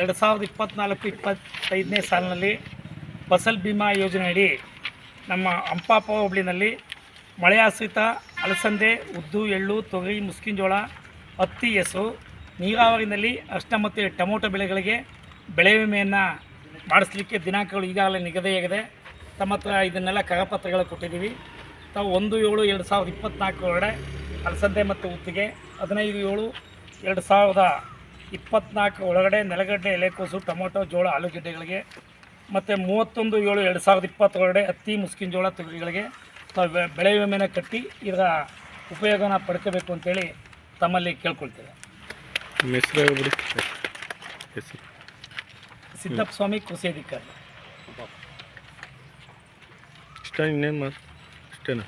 ಎರಡು ಸಾವಿರದ ಇಪ್ಪತ್ತ್ನಾಲ್ಕು ಇಪ್ಪತ್ತೈದನೇ ಸಾಲಿನಲ್ಲಿ ಫಸಲ್ ಭೀಮಾ ಯೋಜನೆಯಡಿ ನಮ್ಮ ಅಂಪಾಪ ಹೋಬಳಿನಲ್ಲಿ ಮಳೆಯಾಶ್ರಿತ ಅಲಸಂದೆ, ಉದ್ದು, ಎಳ್ಳು, ತೊಗರಿ, ಮುಸ್ಕಿನ ಜೋಳ, ಹತ್ತಿ, ಹೆಸರು, ನೀರಾವರಿನಲ್ಲಿ ಅಷ್ಟ ಮತ್ತು ಟೊಮೊಟೊ ಬೆಳೆಗಳಿಗೆ ಬೆಳೆ ವಿಮೆಯನ್ನು ಮಾಡಿಸ್ಲಿಕ್ಕೆ ದಿನಾಂಕಗಳು ಈಗಾಗಲೇ ನಿಗದಿಯಾಗಿದೆ ತಮ್ಮ ಹತ್ರ ಇದನ್ನೆಲ್ಲ ಕರಪತ್ರಗಳು ಕೊಟ್ಟಿದ್ದೀವಿ. ತಾವು ಒಂದು ಏಳು ಎರಡು ಸಾವಿರದ ಇಪ್ಪತ್ತ್ನಾಲ್ಕರೊಳಗಡೆ ಅಲಸಂದೆ ಮತ್ತು ಉತ್ತಿಗೆ, ಹದಿನೈದು ಏಳು ಎರಡು ಸಾವಿರದ ಇಪ್ಪತ್ನಾಲ್ಕು ಒಳಗಡೆ ನೆಲಗಡ್ಡೆ ಎಲೆಕೋಸು ಟೊಮೊಟೊ ಜೋಳ ಆಲೂಗಡ್ಡೆಗಳಿಗೆ ಮತ್ತು ಮೂವತ್ತೊಂದು ಏಳು ಎರಡು ಸಾವಿರದ ಇಪ್ಪತ್ತೊಳಗಡೆ ಹತ್ತಿ ಮುಸ್ಕಿನ ಜೋಳ ತೊಗರಿಗಳಿಗೆ ತಾವು ಬೆಳೆ ವಿಮೆನ ಕಟ್ಟಿ ಇದರ ಉಪಯೋಗನ ಪಡ್ಕೋಬೇಕು ಅಂತೇಳಿ ತಮ್ಮಲ್ಲಿ ಕೇಳ್ಕೊಳ್ತೇವೆ. ಸಿದ್ದಪ್ಪ ಸ್ವಾಮಿ ಕೃಷಿ ಅಧಿಕಾರಿ. ಇಷ್ಟ ಇನ್ನೇನು ಮಾತು? ಇಷ್ಟೇನಾ?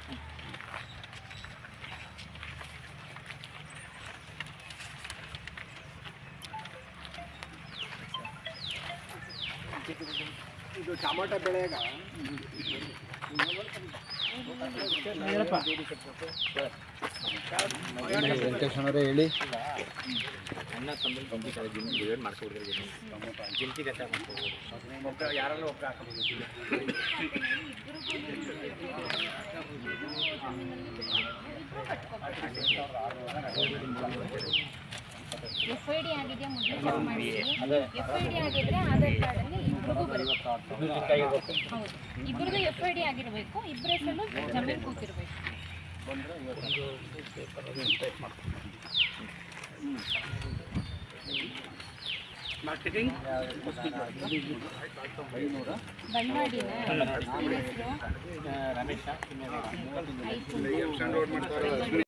ಇದು ಟೊಮಾಟೊ ಬೆಳೆಯಾಗ ವೆಂಕಟೇಶ್ವರೇ ಹೇಳಿ. ಅಣ್ಣ ತಮ್ಮಲ್ಲಿ ಕಂಬಿ ಕಡೆ ಜಮೀನು ಡಿವೈಡ್ ಮಾಡ್ಕೊಬಿಡ್ತಾರೆ ಜಮೀನು ಜಿಂತಿ ಕಟ್ಟ ಒಬ್ಬ ಯಾರಲ್ಲೂ ಒಬ್ಬ ಹಾಕಬಹುದು ಎಫ್ ಐ ಡಿ ಆಗಿದೆಯಾ ಮೊದಲು ಚೆಕ್ ಎಫ್ ಐ ಡಿ ಆಗಿದ್ರೆ ಆಧಾರ್ ಕಾರ್ಡಲ್ಲಿ ಇಬ್ಬರಿಗೂ ಬರುತ್ತೆ. ಹೌದು. ಇಬ್ಬರಿಗೂ ಎಫ್ ಐ ಡಿ ಆಗಿರಬೇಕು ಇಬ್ಬರ ಹೆಸರು ಜಮೀನು ಕೂತಿರಬೇಕು ಹೆಸರು